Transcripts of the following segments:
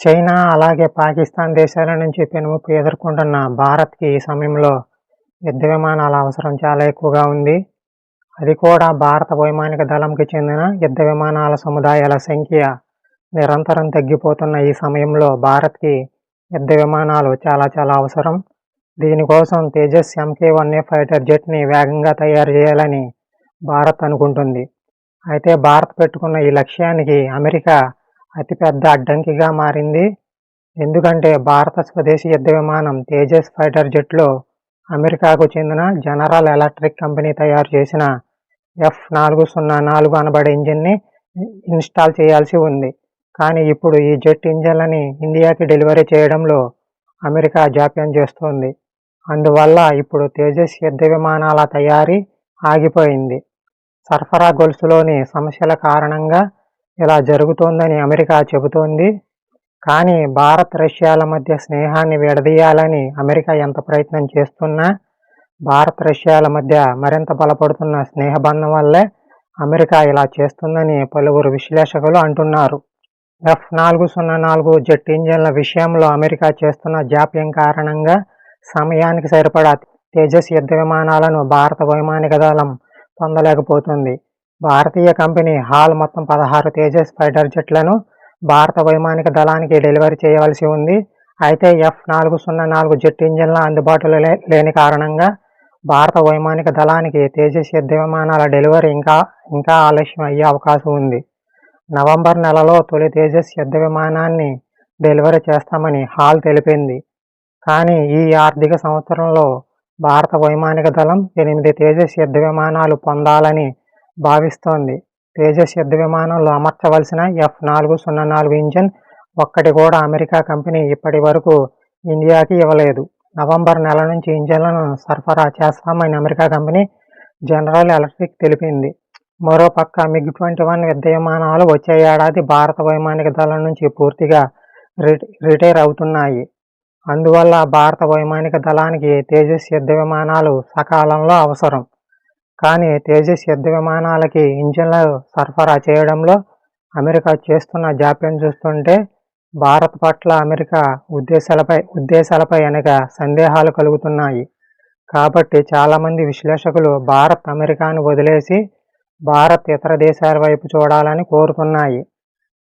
China అలాగే పాకిస్తాన్ దేశాల నుంచి పెనుముప్పు ఎదుర్కొంటున్న భారత్కి ఈ సమయంలో యుద్ధ విమానాల అవసరం చాలా ఎక్కువగా ఉంది. అది కూడా భారత వైమానిక దళంకి చెందిన యుద్ధ విమానాల సముదాయాల సంఖ్య నిరంతరం తగ్గిపోతున్న ఈ సమయంలో భారత్కి యుద్ధ విమానాలు చాలా చాలా అవసరం. దీనికోసం Tejas MK one A fighter జెట్ని వేగంగా తయారు చేయాలని భారత్ అనుకుంటుంది. అయితే భారత్ పెట్టుకున్న ఈ లక్ష్యానికి అమెరికా అతిపెద్ద అడ్డంకిగా మారింది. ఎందుకంటే భారత స్వదేశీ యుద్ధ విమానం తేజస్ ఫైటర్ జెట్లో అమెరికాకు చెందిన జనరల్ ఎలక్ట్రిక్ కంపెనీ తయారు చేసిన ఎఫ్ నాలుగు సున్నా నాలుగు అనబడే ఇంజిన్ని ఇన్స్టాల్ చేయాల్సి ఉంది. కానీ ఇప్పుడు ఈ జెట్ ఇంజన్లని ఇండియాకి డెలివరీ చేయడంలో అమెరికా జాప్యం చేస్తోంది. అందువల్ల ఇప్పుడు తేజస్ యుద్ధ విమానాల తయారీ ఆగిపోయింది. సరఫరా గొలుసులోని సమస్యల కారణంగా ఇలా జరుగుతోందని అమెరికా చెబుతోంది. కానీ భారత్ రష్యాల మధ్య స్నేహాన్ని విడదీయాలని అమెరికా ఎంత ప్రయత్నం చేస్తున్నా భారత్ రష్యాల మధ్య మరింత బలపడుతున్న స్నేహబంధం వల్లే అమెరికా ఇలా చేస్తుందని పలువురు విశ్లేషకులు అంటున్నారు. ఎఫ్ నాలుగు సున్నా నాలుగు జెట్ ఇంజన్ల విషయంలో అమెరికా చేస్తున్న జాప్యం కారణంగా సమయానికి సరిపడా తేజస్ యుద్ధ విమానాలను భారత వైమానిక దళం పొందలేకపోతుంది. భారతీయ కంపెనీ హాల్ మొత్తం పదహారు తేజస్ ఫైటర్ జెట్లను భారత వైమానిక దళానికి డెలివరీ చేయవలసి ఉంది. అయితే ఎఫ్ నాలుగు సున్నా నాలుగు జెట్ ఇంజన్ల అందుబాటులో లేని కారణంగా భారత వైమానిక దళానికి తేజస్ యుద్ధ విమానాల డెలివరీ ఇంకా ఇంకా ఆలస్యం అయ్యే అవకాశం ఉంది. నవంబర్ నెలలో తొలి తేజస్ యుద్ధ విమానాన్ని డెలివరీ చేస్తామని హాల్ తెలిపింది. కానీ ఈ ఆర్థిక సంవత్సరంలో భారత వైమానిక దళం ఎనిమిది తేజస్ యుద్ధ విమానాలు పొందాలని భావిస్తోంది. తేజస్ యుద్ధ విమానంలో అమర్చవలసిన ఎఫ్ నాలుగు సున్నా నాలుగు ఇంజన్ ఒక్కటి కూడా అమెరికా కంపెనీ ఇప్పటి వరకు ఇండియాకి ఇవ్వలేదు. నవంబర్ నెల నుంచి ఇంజన్లను సరఫరా చేస్తామని అమెరికా కంపెనీ జనరల్ ఎలక్ట్రిక్ తెలిపింది. మరోపక్క మిగ్ ట్వంటీ వన్ యుద్ధ విమానాలు వచ్చే ఏడాది భారత వైమానిక దళం నుంచి పూర్తిగా రిటైర్ అవుతున్నాయి. అందువల్ల భారత వైమానిక దళానికి తేజస్ యుద్ధ విమానాలు సకాలంలో అవసరం. కానీ తేజస్ యుద్ధ విమానాలకి ఇంజన్లు సరఫరా చేయడంలో అమెరికా చేస్తున్న జాప్యం చూస్తుంటే భారత్ పట్ల అమెరికా ఉద్దేశాలపై ఉద్దేశాలపై అనేక సందేహాలు కలుగుతున్నాయి. కాబట్టి చాలామంది విశ్లేషకులు భారత్ అమెరికాను వదిలేసి భారత్ ఇతర దేశాల వైపు చూడాలని కోరుతున్నాయి.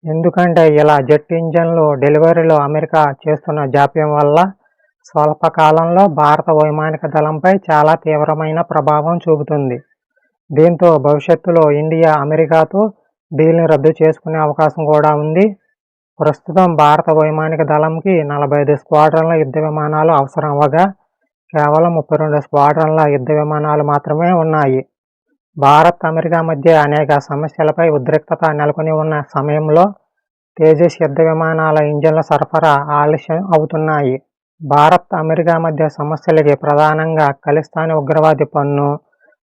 ఎందుకంటే ఇలా జెట్ ఇంజన్లు డెలివరీలో అమెరికా చేస్తున్న జాప్యం వల్ల స్వల్పకాలంలో భారత వైమానిక దళంపై చాలా తీవ్రమైన ప్రభావం చూపుతుంది. దీంతో భవిష్యత్తులో ఇండియా అమెరికాతో డీల్ని రద్దు చేసుకునే అవకాశం కూడా ఉంది. ప్రస్తుతం భారత వైమానిక దళంకి నలభై ఐదు స్క్వాడ్రన్ల యుద్ధ విమానాలు అవసరం అవ్వగా కేవలం ముప్పై రెండు స్క్వాడ్రన్ల యుద్ధ విమానాలు మాత్రమే ఉన్నాయి. భారత్ అమెరికా మధ్య అనేక సమస్యలపై ఉద్రిక్తత నెలకొని ఉన్న సమయంలో తేజస్ యుద్ధ విమానాల ఇంజన్ల సరఫరా ఆలస్యం అవుతున్నాయి. భారత్ అమెరికా మధ్య సమస్యలకి ప్రధానంగా ఖలిస్తానీ ఉగ్రవాది పన్ను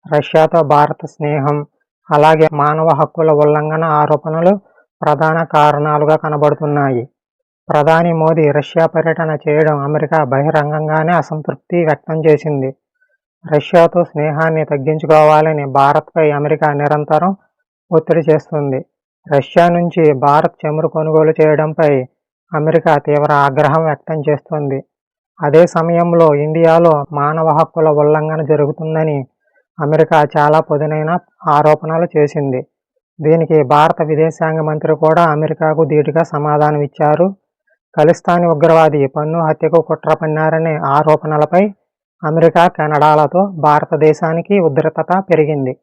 రష్యాతో భారత స్నేహం అలాగే మానవ హక్కుల ఉల్లంఘన ఆరోపణలు ప్రధాన కారణాలుగా కనబడుతున్నాయి. ప్రధాని మోదీ రష్యా పర్యటన చేయడం అమెరికా బహిరంగంగానే అసంతృప్తి వ్యక్తం చేసింది. రష్యాతో స్నేహాన్ని తగ్గించుకోవాలని భారత్పై అమెరికా నిరంతరం ఒత్తిడి చేస్తుంది. రష్యా నుంచి భారత్ చమురు కొనుగోలు చేయడంపై అమెరికా తీవ్ర ఆగ్రహం వ్యక్తం చేస్తుంది. అదే సమయంలో ఇండియాలో మానవ హక్కుల ఉల్లంఘన జరుగుతుందని అమెరికా చాలా పొదునైన ఆరోపణలు చేసింది. దీనికి భారత విదేశాంగ మంత్రి కూడా అమెరికాకు ధీటుగా సమాధానం ఇచ్చారు. ఖలిస్తానీ ఉగ్రవాది పన్ను హత్యకు కుట్ర పన్నారనే ఆరోపణలపై అమెరికా కెనడాలతో భారతదేశానికి ఉద్రిక్తత పెరిగింది.